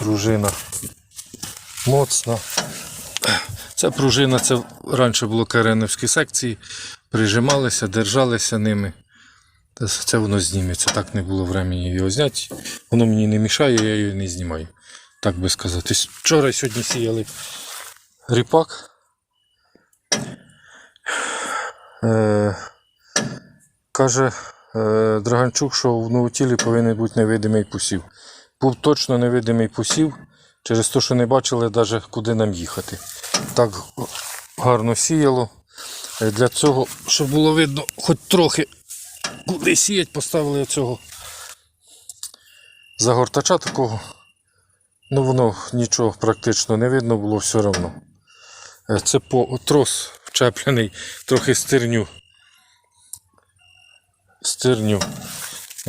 пружина моцна. Ця пружина, це раніше було кареновські секції, прижималися, держалися ними. Це воно зніметься. Так не було времени його зняти. Воно мені не мішає, я його не знімаю. Так би сказати. Вчора і сьогодні сіяли ріпак. Е, каже е, Драганчук, що в новотілі повинен бути невидимий посів. Був точно невидимий посів, через те, що не бачили навіть куди нам їхати. Так гарно сіяло. Е, Для цього, щоб було видно хоч трохи куди сіять, поставили цього загортача такого. Ну воно нічого практично не видно було все одно. Е, Це по трос вчеплений, трохи стирню. Стирню